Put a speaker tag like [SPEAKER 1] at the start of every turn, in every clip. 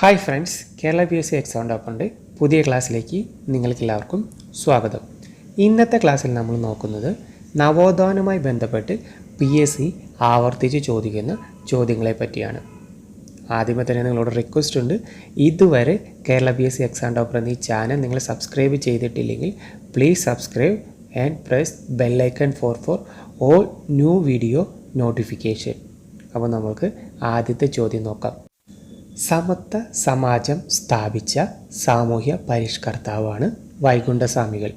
[SPEAKER 1] Hi friends Kerala P S C exam ഡോപ്പറിന്റെ പുതിയ ക്ലാസ്സിലേക്ക് നിങ്ങൾക്ക് എല്ലാവർക്കും സ്വാഗതം. ഇന്നത്തെ ക്ലാസ്സിൽ നമ്മൾ നോക്കുന്നത് നവോത്ഥാനവുമായി ബന്ധപ്പെട്ട് പി എസ് സി ആവർത്തിച്ച് ചോദിക്കുന്ന ചോദ്യങ്ങളെ പറ്റിയാണ്. ആദ്യമേ തന്നെ നിങ്ങളോട് റിക്വസ്റ്റ് ഉണ്ട്. ഇതുവരെ Kerala P S C exam topper എന്നീ ചാനൽ നിങ്ങൾ സബ്സ്ക്രൈബ് ചെയ്തിട്ടില്ലെങ്കിൽ please subscribe and press bell icon for for all new video notification അപ്പോൾ നമുക്ക് ആദ്യത്തെ ചോദ്യം നോക്കാം. സമത്വ സമാജം സ്ഥാപിച്ച സാമൂഹ്യ പരിഷ്കർത്താവാണ് വൈകുണ്ഠസ്വാമികൾ.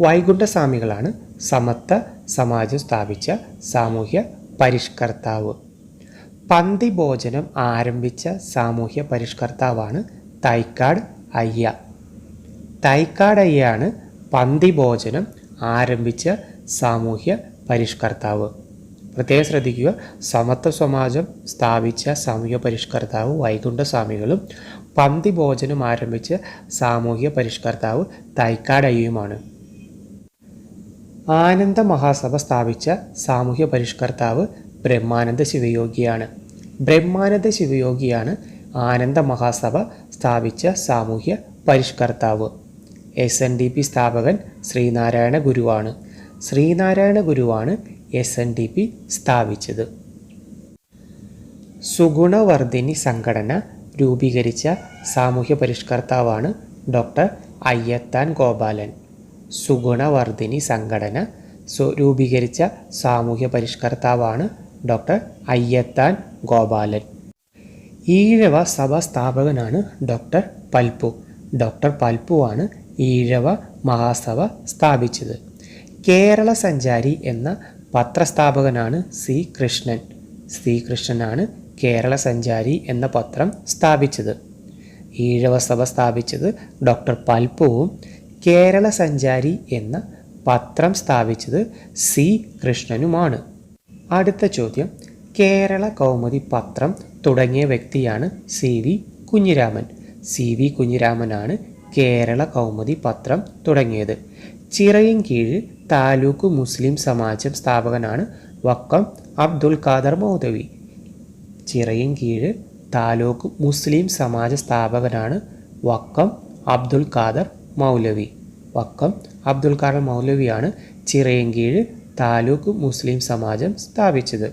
[SPEAKER 1] വൈകുണ്ഠസ്വാമികളാണ് സമത്വ സമാജം സ്ഥാപിച്ച സാമൂഹ്യ പരിഷ്കർത്താവ്. പന്തി ഭോജനം ആരംഭിച്ച സാമൂഹ്യ പരിഷ്കർത്താവാണ് തൈക്കാട് അയ്യ. തൈക്കാട് അയ്യാണ് പന്തി ഭോജനം ആരംഭിച്ച സാമൂഹ്യ പരിഷ്കർത്താവ്. പ്രത്യേകം ശ്രദ്ധിക്കുക. സമത്വ സമാജം സ്ഥാപിച്ച സാമൂഹ്യ പരിഷ്കർത്താവ് വൈകുണ്ഠസ്വാമികളും പന്തി ഭോജനം ആരംഭിച്ച സാമൂഹ്യ പരിഷ്കർത്താവ് തൈക്കാട് അയ്യുമാണ് ആനന്ദ മഹാസഭ സ്ഥാപിച്ച സാമൂഹ്യ പരിഷ്കർത്താവ് ബ്രഹ്മാനന്ദ ശിവയോഗിയാണ്. ബ്രഹ്മാനന്ദ ശിവയോഗിയാണ് ആനന്ദ മഹാസഭ സ്ഥാപിച്ച സാമൂഹ്യ പരിഷ്കർത്താവ്. എസ് എൻ ഡി പി സ്ഥാപകൻ ശ്രീനാരായണ ഗുരുവാണ്. ശ്രീനാരായണ ഗുരുവാണ് എസ് എൻ ഡി പി സ്ഥാപിച്ചത്. സുഗുണവർദ്ധിനി സംഘടന രൂപീകരിച്ച സാമൂഹ്യ പരിഷ്കർത്താവാണ് ഡോക്ടർ അയ്യത്താൻ ഗോപാലൻ. സുഗുണവർദ്ധിനി സംഘടന രൂപീകരിച്ച സാമൂഹ്യ പരിഷ്കർത്താവാണ് ഡോക്ടർ അയ്യത്താൻ ഗോപാലൻ. ഈഴവ സഭ സ്ഥാപകനാണ് ഡോക്ടർ പൽപ്പു. ഡോക്ടർ പൽപ്പുവാണ് ഈഴവ മഹാസഭ സ്ഥാപിച്ചത്. കേരള സഞ്ചാരി എന്ന പത്രസ്ഥാപകനാണ് സി കൃഷ്ണൻ. സി കൃഷ്ണനാണ് കേരള സഞ്ചാരി എന്ന പത്രം സ്ഥാപിച്ചത്. ഈഴവ സഭ സ്ഥാപിച്ചത് ഡോക്ടർ പൽപ്പുവും കേരള സഞ്ചാരി എന്ന പത്രം സ്ഥാപിച്ചത് സി കൃഷ്ണനുമാണ്. അടുത്ത ചോദ്യം. കേരള കൗമുദി പത്രം തുടങ്ങിയ വ്യക്തിയാണ് C V Kunjiraman. C V കുഞ്ഞിരാമനാണ് Kerala Kaumudi പത്രം തുടങ്ങിയത്. ചിറയിൻകീഴ് താലൂക്ക് മുസ്ലിം സമാജം സ്ഥാപകനാണ് വക്കം അബ്ദുൽ ഖാദർ മൗദവി. ചിറയും കീഴ് താലൂക്ക് മുസ്ലിം സമാജ സ്ഥാപകനാണ് വക്കം അബ്ദുൽ ഖാദർ മൗലവി. വക്കം അബ്ദുൽ ഖാദർ മൗലവിയാണ് ചിറയും കീഴ് താലൂക്ക് മുസ്ലിം സമാജം സ്ഥാപിച്ചത്.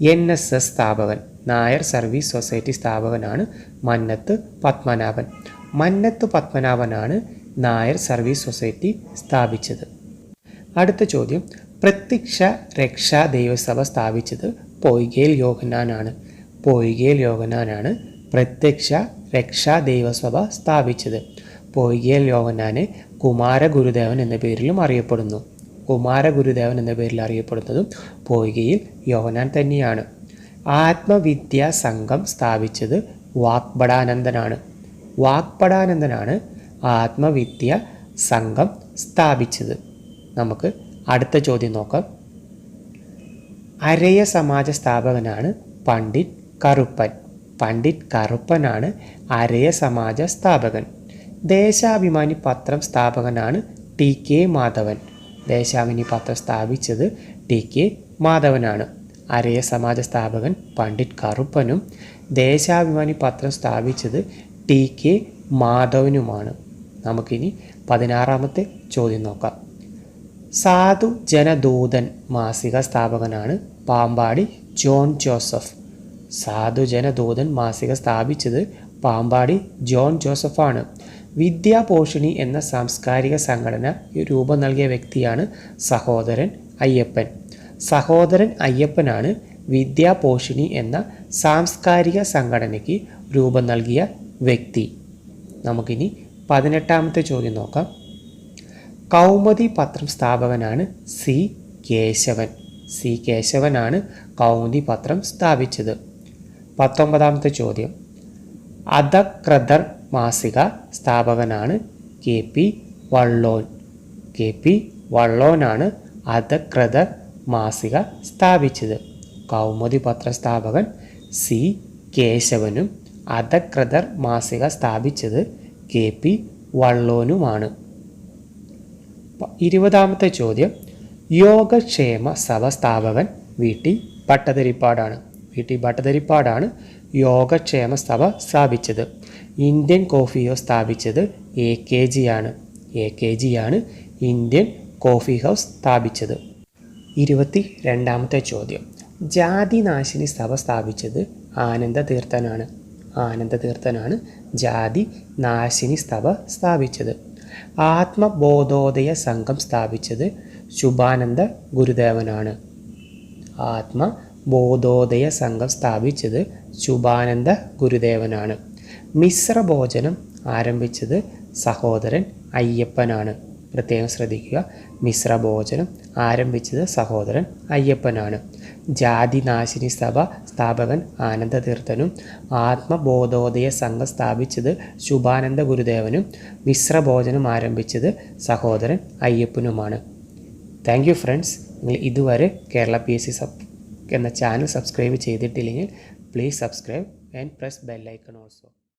[SPEAKER 1] എൻ എസ് എസ് സ്ഥാപകൻ നായർ സർവീസ് സൊസൈറ്റി സ്ഥാപകനാണ് മന്നത്ത് പത്മനാഭൻ. മന്നത്ത് പത്മനാഭനാണ് നായർ സർവീസ് സൊസൈറ്റി സ്ഥാപിച്ചത്. അടുത്ത ചോദ്യം. പ്രത്യക്ഷ രക്ഷാ ദൈവസഭ സ്ഥാപിച്ചത് പൊയ്കേൽ യോഗനാനാണ് പൊയ്കേൽ യോഗനാനാണ് പ്രത്യക്ഷ രക്ഷാ ദൈവസഭ സ്ഥാപിച്ചത്. പൊയ്കേൽ യോഹന്നാനെ കുമാരഗുരുദേവൻ എന്ന പേരിലും അറിയപ്പെടുന്നു. കുമാരഗുരുദേവൻ എന്ന പേരിൽ അറിയപ്പെടുന്നതും പൊയ്കയിൽ യോഹന്നാൻ തന്നെയാണ്. ആത്മവിദ്യാ സംഘം സ്ഥാപിച്ചത് വാക്പടാനന്ദനാണ്. വാക്പടാനന്ദനാണ് ആത്മവിദ്യ സംഘം സ്ഥാപിച്ചത്. നമുക്ക് അടുത്ത ചോദ്യം നോക്കാം. അരയ സമാജ സ്ഥാപകനാണ് പണ്ഡിറ്റ് കറുപ്പൻ. പണ്ഡിറ്റ് കറുപ്പനാണ് അരയ സമാജ സ്ഥാപകൻ. ദേശാഭിമാനി പത്രം സ്ഥാപകനാണ് ടി കെ മാധവൻ. ദേശാഭിമാനി പത്രം സ്ഥാപിച്ചത് ടി കെ മാധവനാണ്. അരയ സമാജ സ്ഥാപകൻ പണ്ഡിറ്റ് കറുപ്പനും ദേശാഭിമാനി പത്രം സ്ഥാപിച്ചത് ടി കെ മാധവനുമാണ്. നമുക്കിനി പതിനാറാമത്തെ ചോദ്യം നോക്കാം. സാധു ജനദൂതൻ മാസിക സ്ഥാപകനാണ് പാമ്പാടി ജോൺ ജോസഫ്. സാധു ജനദൂതൻ മാസിക സ്ഥാപിച്ചത് പാമ്പാടി ജോൺ ജോസഫാണ്. വിദ്യാപോഷിണി എന്ന സാംസ്കാരിക സംഘടന രൂപം നൽകിയ വ്യക്തിയാണ് സഹോദരൻ അയ്യപ്പൻ. സഹോദരൻ അയ്യപ്പനാണ് വിദ്യാപോഷിണി എന്ന സാംസ്കാരിക സംഘടനയ്ക്ക് രൂപം നൽകിയ വ്യക്തി. നമുക്കിനി പതിനെട്ടാമത്തെ ചോദ്യം നോക്കാം. കൗമുദി പത്രം സ്ഥാപകനാണ് സി കേശവൻ. സി കേശവനാണ് കൗമുദി പത്രം സ്ഥാപിച്ചത്. പത്തൊമ്പതാമത്തെ ചോദ്യം. അധക്രദർ മാസിക സ്ഥാപകനാണ് K P Vallon. K P വള്ളോനാണ് അധക്രദർ മാസിക സ്ഥാപിച്ചത്. കൗമുദി പത്ര സ്ഥാപകൻ സി കേശവനും അധക്രദർ മാസിക സ്ഥാപിച്ചത് കെ പി വള്ളോനുമാണ്. ഇരുപതാമത്തെ ചോദ്യം. യോഗക്ഷേമ സഭ സ്ഥാപകൻ വി ടി ഭട്ടതിരിപ്പാടാണ്. വി ടി ഭട്ടതിരിപ്പാടാണ് യോഗക്ഷേമ സഭ സ്ഥാപിച്ചത്. ഇന്ത്യൻ കോഫിയോ സ്ഥാപിച്ചത് എ കെ ജി ആണ്. എ കെ ജി ആണ് ഇന്ത്യൻ കോഫി ഹൗസ് സ്ഥാപിച്ചത്. ഇരുപത്തി രണ്ടാമത്തെ ചോദ്യം. ജാതിനാശിനി സഭ സ്ഥാപിച്ചത് ആനന്ദ തീർത്ഥനാണ് ആനന്ദ തീർത്ഥനാണ് ജാതി നാശിനി സ്തവ സ്ഥാപിച്ചത്. ആത്മബോധോദയ സംഘം സ്ഥാപിച്ചത് ശുഭാനന്ദ ഗുരുദേവനാണ്. ആത്മബോധോദയ സംഘം സ്ഥാപിച്ചത് ശുഭാനന്ദ ഗുരുദേവനാണ്. മിശ്രഭോജനം ആരംഭിച്ചത് സഹോദരൻ അയ്യപ്പനാണ്. പ്രത്യേകം ശ്രദ്ധിക്കുക മിശ്രഭോജനം ആരംഭിച്ചത് സഹോദരൻ അയ്യപ്പനാണ്. ജാതിനാശിനി സഭ സ്ഥാപകൻ ആനന്ദതീർത്ഥനും ആത്മബോധോദയ സംഘം സ്ഥാപിച്ചത് ശുഭാനന്ദ ഗുരുദേവനും മിശ്രഭോജനം ആരംഭിച്ചത് സഹോദരൻ അയ്യപ്പനുമാണ്. താങ്ക് യു ഫ്രണ്ട്സ് നിങ്ങൾ ഇതുവരെ Kerala P S C sub എന്ന ചാനൽ സബ്സ്ക്രൈബ് ചെയ്തിട്ടില്ലെങ്കിൽ please subscribe and press bell icon also